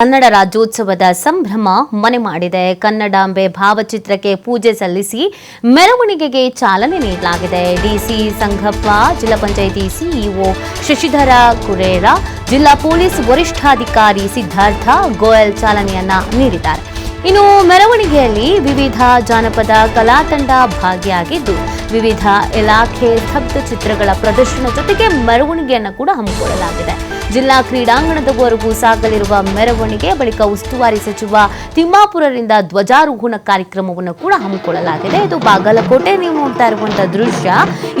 ಕನ್ನಡ ರಾಜ್ಯೋತ್ಸವದ ಸಂಭ್ರಮ ಮನೆ ಮಾಡಿದೆ. ಕನ್ನಡಾಂಬೆ ಭಾವಚಿತ್ರಕ್ಕೆ ಪೂಜೆ ಸಲ್ಲಿಸಿ ಮೆರವಣಿಗೆಗೆ ಚಾಲನೆ ನೀಡಲಾಗಿದೆ. ಡಿಸಿ ಸಂಘಪ್ಪ ಜಿಲ್ಲಾ ಪಂಚಾಯಿತಿ ಸಿಇಒ ಶಶಿಧರ ಕುರೇರ, ಜಿಲ್ಲಾ ಪೊಲೀಸ್ ವರಿಷ್ಠಾಧಿಕಾರಿ ಸಿದ್ಧಾರ್ಥ ಗೋಯಲ್ ಚಾಲನೆಯನ್ನ ನೀಡಿದ್ದಾರೆ. ಇನ್ನು ಮೆರವಣಿಗೆಯಲ್ಲಿ ವಿವಿಧ ಜಾನಪದ ಕಲಾತಂಡ ಭಾಗಿಯಾಗಿದ್ದು, ವಿವಿಧ ಇಲಾಖೆ ಸ್ತಬ್ಧ ಚಿತ್ರಗಳ ಪ್ರದರ್ಶನ ಜೊತೆಗೆ ಮೆರವಣಿಗೆಯನ್ನು ಕೂಡ ಹಮ್ಮಿಕೊಳ್ಳಲಾಗಿದೆ. ಜಿಲ್ಲಾ ಕ್ರೀಡಾಂಗಣದವರೆಗೂ ಸಾಗಲಿರುವ ಮೆರವಣಿಗೆ ಬಳಿಕ ಉಸ್ತುವಾರಿ ಸಚಿವ ತಿಮ್ಮಾಪುರರಿಂದ ಧ್ವಜಾರೋಹಣ ಕಾರ್ಯಕ್ರಮವನ್ನು ಕೂಡ ಹಮ್ಮಿಕೊಳ್ಳಲಾಗಿದೆ. ಇದು ಬಾಗಲಕೋಟೆ ನೀವು ನೋಡ್ತಾ ಇರುವಂತಹ ದೃಶ್ಯ.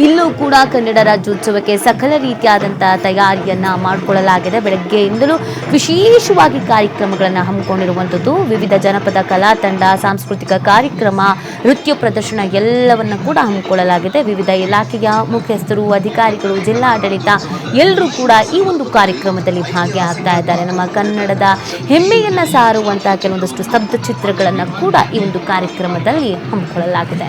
ಇಲ್ಲೂ ಕೂಡ ಕನ್ನಡ ರಾಜ್ಯೋತ್ಸವಕ್ಕೆ ಸಕಲ ರೀತಿಯಾದಂತಹ ತಯಾರಿಯನ್ನ ಮಾಡಿಕೊಳ್ಳಲಾಗಿದೆ. ಬೆಳಗ್ಗೆಯಿಂದಲೂ ವಿಶೇಷವಾಗಿ ಕಾರ್ಯಕ್ರಮಗಳನ್ನು ಹಮ್ಮಿಕೊಂಡಿರುವಂಥದ್ದು ವಿವಿಧ ಜನಪದ, ಕಲಾ ತಂಡ, ಸಾಂಸ್ಕೃತಿಕ ಕಾರ್ಯಕ್ರಮ, ನೃತ್ಯ ಪ್ರದರ್ಶನ ಎಲ್ಲವನ್ನ ಕೂಡ ಹಮ್ಮಿಕೊಳ್ಳಲಾಗಿದೆ. ವಿವಿಧ ಇಲಾಖೆಯ ಮುಖ್ಯಸ್ಥರು, ಅಧಿಕಾರಿಗಳು, ಜಿಲ್ಲಾಡಳಿತ ಎಲ್ಲರೂ ಕೂಡ ಈ ಒಂದು ಕಾರ್ಯಕ್ರಮದಲ್ಲಿ ಭಾಗಿಯಾಗ್ತಾ ಇದ್ದಾರೆ. ನಮ್ಮ ಕನ್ನಡದ ಹೆಮ್ಮೆಯನ್ನ ಸಾರುವಂತಹ ಕೆಲವೊಂದಷ್ಟು ಸ್ತಬ್ಧ ಚಿತ್ರಗಳನ್ನು ಕೂಡ ಈ ಒಂದು ಕಾರ್ಯಕ್ರಮದಲ್ಲಿ ಹಮ್ಮಿಕೊಳ್ಳಲಾಗಿದೆ.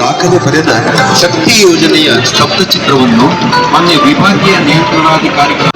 ದಾಖಲೆ ಬರೆದ ಶಕ್ತಿ ಯೋಜನೆಯ ಸ್ತಬ್ಧ ಚಿತ್ರವನ್ನು ಮಾನ್ಯ ವಿಭಾಗೀಯ ನಿಯಂತ್ರಣಾಧಿಕಾರಿಗಳ